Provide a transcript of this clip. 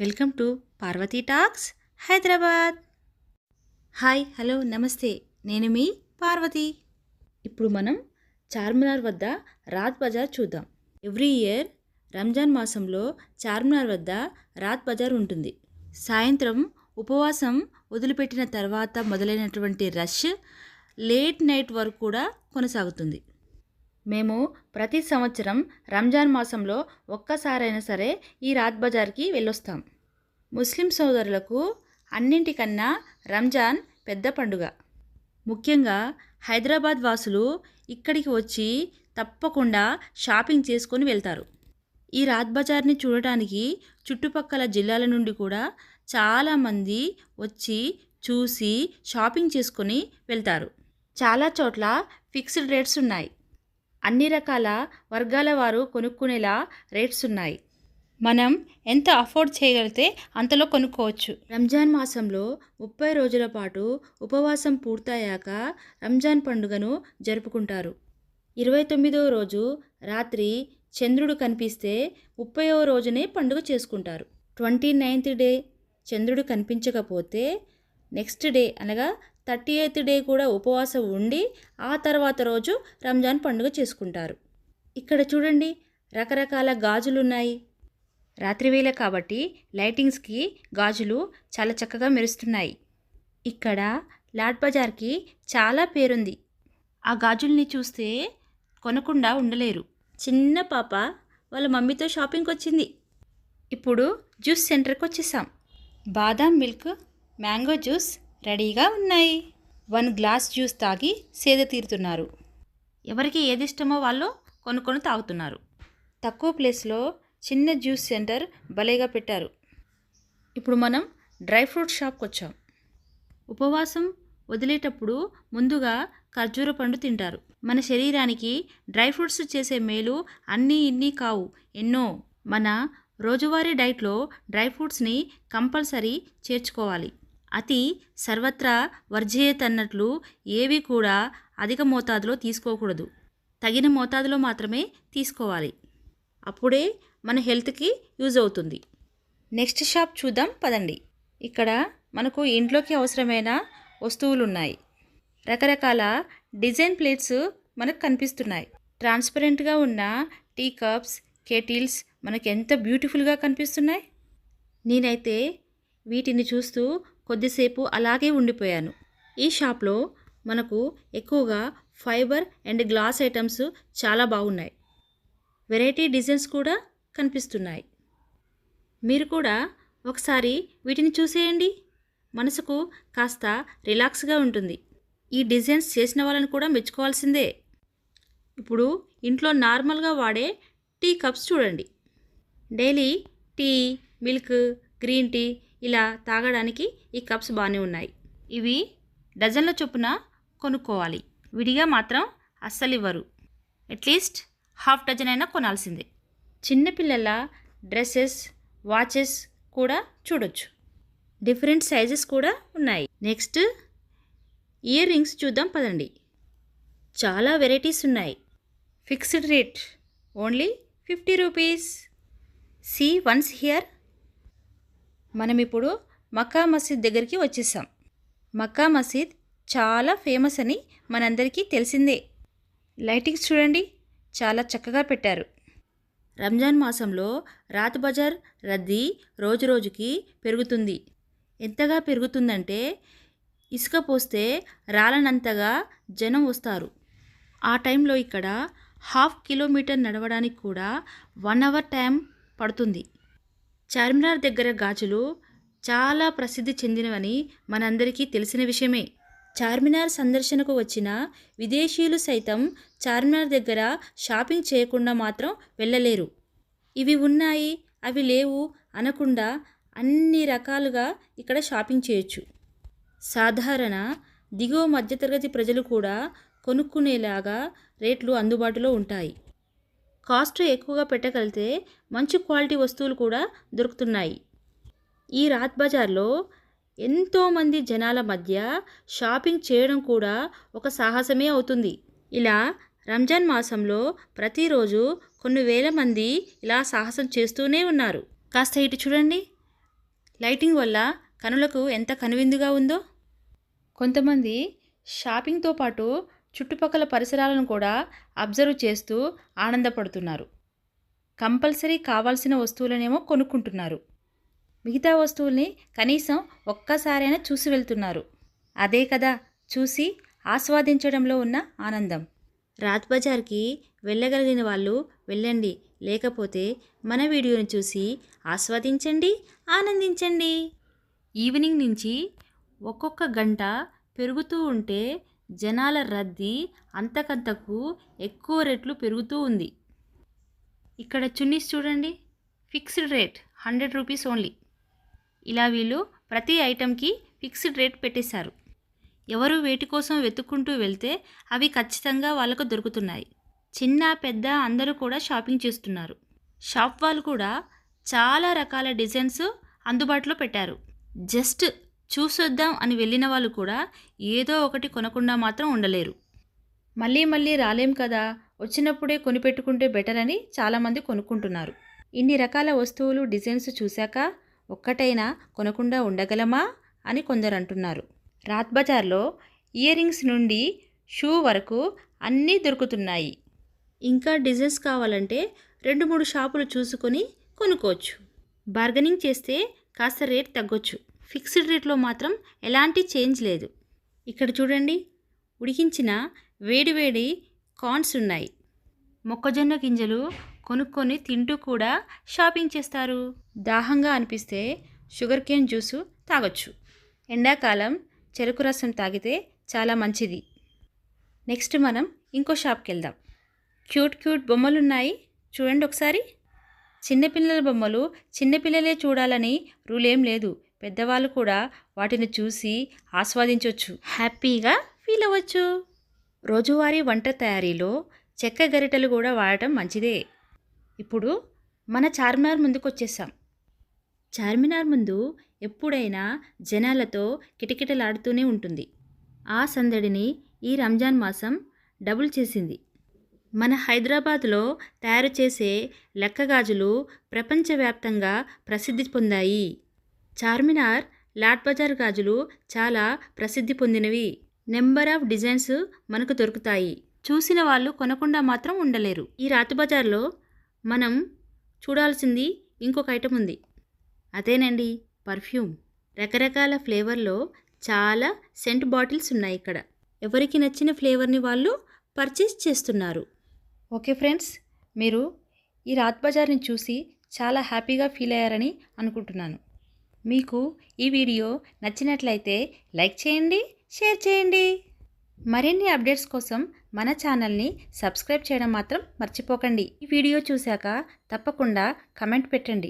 Welcome to Parvathi talks Hyderabad. Hi hello నమస్తే. నేను మీ పార్వతి. ఇప్పుడు మనం చార్మినార్ వద్ద రాత్ బజార్ చూద్దాం. ఎవ్రీ ఇయర్ రంజాన్ మాసంలో చార్మినార్ వద్ద రాత్ బజార్ ఉంటుంది. సాయంత్రం ఉపవాసం వదిలిపెట్టిన తర్వాత మొదలైనటువంటి రష్ లేట్ నైట్ వరకు కూడా కొనసాగుతుంది. మేము ప్రతి సంవత్సరం రంజాన్ మాసంలో ఒక్కసారైనా సరే ఈ రాత్ బజార్కి వెళ్ళొస్తాం. ముస్లిం సోదరులకు అన్నింటికన్నా రంజాన్ పెద్ద పండుగ. ముఖ్యంగా హైదరాబాద్ వాసులు ఇక్కడికి వచ్చి తప్పకుండా షాపింగ్ చేసుకొని వెళ్తారు. ఈ రాత్ బజార్ని చూడటానికి చుట్టుపక్కల జిల్లాల నుండి కూడా చాలామంది వచ్చి చూసి షాపింగ్ చేసుకొని వెళ్తారు. చాలా చోట్ల ఫిక్స్డ్ రేట్స్ ఉన్నాయి. అన్ని రకాల వర్గాల వారు కొనుక్కునేలా రేట్స్ ఉన్నాయి. మనం ఎంత అఫోర్డ్ చేయగలిగితే అంతలో కొనుక్కోవచ్చు. రంజాన్ మాసంలో ముప్పై రోజుల పాటు ఉపవాసం పూర్తయ్యాక రంజాన్ పండుగను జరుపుకుంటారు. ఇరవై తొమ్మిదవ రోజు రాత్రి చంద్రుడు కనిపిస్తే ముప్పైవ రోజునే పండుగ చేసుకుంటారు. ట్వంటీ నైన్త్ డే చంద్రుడు కనిపించకపోతే నెక్స్ట్ డే అనగా థర్టీ ఎయిత్ డే కూడా ఉపవాసం ఉండి ఆ తర్వాత రోజు రంజాన్ పండుగ చేసుకుంటారు. ఇక్కడ చూడండి రకరకాల గాజులు ఉన్నాయి రాత్రివేళ కాబట్టి లైటింగ్స్కి గాజులు చాలా చక్కగా మెరుస్తున్నాయి. ఇక్కడ లాట్ బజార్కి చాలా పేరుంది. ఆ గాజుల్ని చూస్తే కొనకుండా ఉండలేరు. చిన్న పాప వాళ్ళ మమ్మీతో షాపింగ్కి వచ్చింది ఇప్పుడు జ్యూస్ సెంటర్కి వచ్చేసాం బాదాం మిల్క్ మ్యాంగో జ్యూస్ రెడీగా ఉన్నాయి. వన్ గ్లాస్ జ్యూస్ తాగి సేద తీరుతున్నారు. ఎవరికి ఏది ఇష్టమో వాళ్ళు కొనుక్కొని తాగుతున్నారు. తక్కువ ప్లేస్లో చిన్న జ్యూస్ సెంటర్ భలేగా పెట్టారు. ఇప్పుడు మనం డ్రై ఫ్రూట్ షాప్కి వచ్చాం. ఉపవాసం వదిలేటప్పుడు ముందుగా ఖర్జూర పండు తింటారు. మన శరీరానికి డ్రై ఫ్రూట్స్ చేసే మేలు అన్నీ ఇన్ని కావు. ఎన్నో మన రోజువారీ డైట్లో డ్రై ఫ్రూట్స్ని కంపల్సరీ చేర్చుకోవాలి. అతి సర్వత్రా వర్జేయత్ అన్నట్లు ఏవి కూడా అధిక మోతాదులో తీసుకోకూడదు. తగిన మోతాదులో మాత్రమే తీసుకోవాలి. అప్పుడే మన హెల్త్కి యూజ్ అవుతుంది. నెక్స్ట్ షాప్ చూద్దాం పదండి. ఇక్కడ మనకు ఇంట్లోకి అవసరమైన వస్తువులు ఉన్నాయి రకరకాల డిజైన్ ప్లేట్స్ మనకు కనిపిస్తున్నాయి. ట్రాన్స్పరెంట్గా ఉన్న టీ కప్స్ కెటిల్స్ మనకు ఎంత బ్యూటిఫుల్గా కనిపిస్తున్నాయి. నేనైతే వీటిని చూస్తూ కొద్దిసేపు అలాగే ఉండిపోయాను. ఈ షాప్లో మనకు ఎక్కువగా ఫైబర్ అండ్ గ్లాస్ ఐటమ్స్ చాలా బాగున్నాయి. వెరైటీ డిజైన్స్ కూడా కనిపిస్తున్నాయి. మీరు కూడా ఒకసారి వీటిని చూసేయండి. మనసుకు కాస్త రిలాక్స్గా ఉంటుంది. ఈ డిజైన్స్ చేసిన వాళ్ళని కూడా మెచ్చుకోవాల్సిందే. ఇప్పుడు ఇంట్లో నార్మల్గా వాడే టీ కప్స్ చూడండి. Daily tea milk green tea ఇలా తాగడానికి ఈ కప్స్ బాగానే ఉన్నాయి. ఇవి డజన్ల చొప్పున కొనుక్కోవాలి. విడిగా మాత్రం అస్సలు ఇవ్వరు. అట్లీస్ట్ హాఫ్ డజన్ అయినా కొనాల్సిందే. చిన్నపిల్లల డ్రెస్సెస్ వాచెస్ కూడా చూడొచ్చు. డిఫరెంట్ సైజెస్ కూడా ఉన్నాయి. నెక్స్ట్ ఇయర్ రింగ్స్ చూద్దాం పదండి. చాలా వెరైటీస్ ఉన్నాయి. Fixed rate only fifty rupees. See once here మనం ఇప్పుడు మక్కా మసీద్ దగ్గరికి వచ్చేసాం. మక్కా మసీద్ చాలా ఫేమస్ అని మనందరికీ తెలిసిందే. లైటింగ్స్ చూడండి చాలా చక్కగా పెట్టారు. రంజాన్ మాసంలో రాత్ బజార్ రద్దీ రోజురోజుకి పెరుగుతుంది. ఎంతగా పెరుగుతుందంటే ఇసుక పోస్తే రాలనంతగా జనం వస్తారు. ఆ టైంలో ఇక్కడ హాఫ్ కిలోమీటర్ నడవడానికి కూడా వన్ అవర్ టైం పడుతుంది. చార్మినార్ దగ్గర గాజులు చాలా ప్రసిద్ధి చెందినవని మనందరికీ తెలిసిన విషయమే. చార్మినార్ సందర్శనకు వచ్చిన విదేశీయులు సైతం చార్మినార్ దగ్గర షాపింగ్ చేయకుండా మాత్రం వెళ్ళలేరు. ఇవి ఉన్నాయి అవి లేవు అనకుండా అన్ని రకాలుగా ఇక్కడ షాపింగ్ చేయొచ్చు. సాధారణ దిగువ మధ్యతరగతి ప్రజలు కూడా కొనుక్కునేలాగా రేట్లు అందుబాటులో ఉంటాయి. కాస్ట్ ఎక్కువగా పెట్టగలిగితే మంచి క్వాలిటీ వస్తువులు కూడా దొరుకుతున్నాయి. ఈ రాత్ బజార్లో ఎంతోమంది జనాల మధ్య షాపింగ్ చేయడం కూడా ఒక సాహసమే అవుతుంది. ఇలా రంజాన్ మాసంలో ప్రతిరోజు కొన్ని వేల మంది ఇలా సాహసం చేస్తూనే ఉన్నారు. కాస్త ఇటు చూడండి. లైటింగ్ వల్ల కనులకు ఎంత కనువిందుగా ఉందో. కొంతమంది షాపింగ్తో పాటు చుట్టుపక్కల పరిసరాలను కూడా అబ్జర్వ్ చేస్తూ ఆనందపడుతున్నారు. కంపల్సరీ కావాల్సిన వస్తువులనేమో కొనుక్కుంటున్నారు. మిగతా వస్తువుల్ని కనీసం ఒక్కసారైనా చూసి వెళ్తున్నారు. అదే కదా చూసి ఆస్వాదించడంలో ఉన్న ఆనందం. రాజ్ బజార్కి వెళ్ళగలిగిన వాళ్ళు వెళ్ళండి లేకపోతే మన వీడియోని చూసి ఆస్వాదించండి ఆనందించండి. ఈవినింగ్ నుంచి ఒక్కొక్క గంట పెరుగుతూ ఉంటే జనాల రద్దీ అంతకంతకు ఎక్కువ రేట్లు పెరుగుతూ ఉంది. ఇక్కడ చున్నీస్ చూడండి. Fixed rate hundred rupees only. ఇలా వీళ్ళు ప్రతి ఐటెంకి ఫిక్స్డ్ రేట్ పెట్టేశారు. ఎవరు వేటి కోసం వెతుక్కుంటూ వెళ్తే అవి ఖచ్చితంగా వాళ్ళకు దొరుకుతున్నాయి. చిన్న పెద్ద అందరూ కూడా షాపింగ్ చేస్తున్నారు. షాప్ వాళ్ళు కూడా చాలా రకాల డిజైన్స్ అందుబాటులో పెట్టారు. జస్ట్ చూసొద్దాం అని వెళ్ళిన వాళ్ళు కూడా ఏదో ఒకటి కొనకుండా మాత్రం ఉండలేరు. మళ్ళీ మళ్ళీ రాలేం కదా? వచ్చినప్పుడే కొనిపెట్టుకుంటే బెటర్ అని చాలామంది కొనుక్కుంటున్నారు. ఇన్ని రకాల వస్తువులు డిజైన్స్ చూశాక ఒక్కటైనా కొనకుండా ఉండగలమా అని కొందరు అంటున్నారు. రాత్ బజార్లో ఇయర్ రింగ్స్ నుండి షూ వరకు అన్నీ దొరుకుతున్నాయి. ఇంకా డిజైన్స్ కావాలంటే రెండు మూడు షాపులు చూసుకొని కొనుక్కోవచ్చు. బార్గెనింగ్ చేస్తే కాస్త రేట్ తగ్గొచ్చు. ఫిక్స్డ్ రేట్లో మాత్రం ఎలాంటి చేంజ్ లేదు. ఇక్కడ చూడండి ఉడికించిన వేడివేడి కార్న్స్ ఉన్నాయి. మొక్కజొన్న గింజలు కొనుక్కొని తింటూ కూడా షాపింగ్ చేస్తారు. దాహంగా అనిపిస్తే షుగర్ కేన్ జ్యూసు తాగొచ్చు. ఎండాకాలం చెరుకు రసం తాగితే చాలా మంచిది. నెక్స్ట్ మనం ఇంకో షాప్కి వెళ్దాం క్యూట్ క్యూట్ బొమ్మలు ఉన్నాయి చూడండి ఒకసారి. చిన్నపిల్లల బొమ్మలు చిన్నపిల్లలే చూడాలని రూల్ ఏం లేదు. పెద్దవాళ్ళు కూడా వాటిని చూసి ఆస్వాదించవచ్చు హ్యాపీగా ఫీల్ అవ్వచ్చు. రోజువారీ వంట తయారీలో చెక్క గరిటెలు కూడా వాడటం మంచిదే. ఇప్పుడు మన చార్మినార్ ముందుకు వచ్చేసాం చార్మినార్ ముందు ఎప్పుడైనా జనాలతో కిటకిటలాడుతూనే ఉంటుంది. ఆ సందడిని ఈ రంజాన్ మాసం డబుల్ చేసింది. మన హైదరాబాద్లో తయారు చేసే లెక్కగాజులు ప్రపంచవ్యాప్తంగా ప్రసిద్ధి పొందాయి. చార్మినార్ లాట్ బజార్ గాజులు చాలా ప్రసిద్ధి పొందినవి. నెంబర్ ఆఫ్ డిజైన్స్ మనకు దొరుకుతాయి. చూసిన వాళ్ళు కొనకుండా మాత్రం ఉండలేరు. ఈ రాతి బజార్లో మనం చూడాల్సింది ఇంకొక ఐటమ్ ఉంది. అదేనండి పర్ఫ్యూమ్ రకరకాల ఫ్లేవర్లో చాలా సెంట్ బాటిల్స్ ఉన్నాయి ఇక్కడ. ఎవరికి నచ్చిన ఫ్లేవర్ని వాళ్ళు పర్చేస్ చేస్తున్నారు. ఓకే ఫ్రెండ్స్ మీరు ఈ రాత్ బజార్ని చూసి చాలా హ్యాపీగా ఫీల్ అయ్యారని అనుకుంటున్నాను. మీకు ఈ వీడియో నచ్చినట్లయితే లైక్ చేయండి షేర్ చేయండి. మరిన్ని అప్డేట్స్ కోసం మన ఛానల్ని సబ్స్క్రైబ్ చేయడం మాత్రం మర్చిపోకండి. ఈ వీడియో చూశాక తప్పకుండా కమెంట్ పెట్టండి.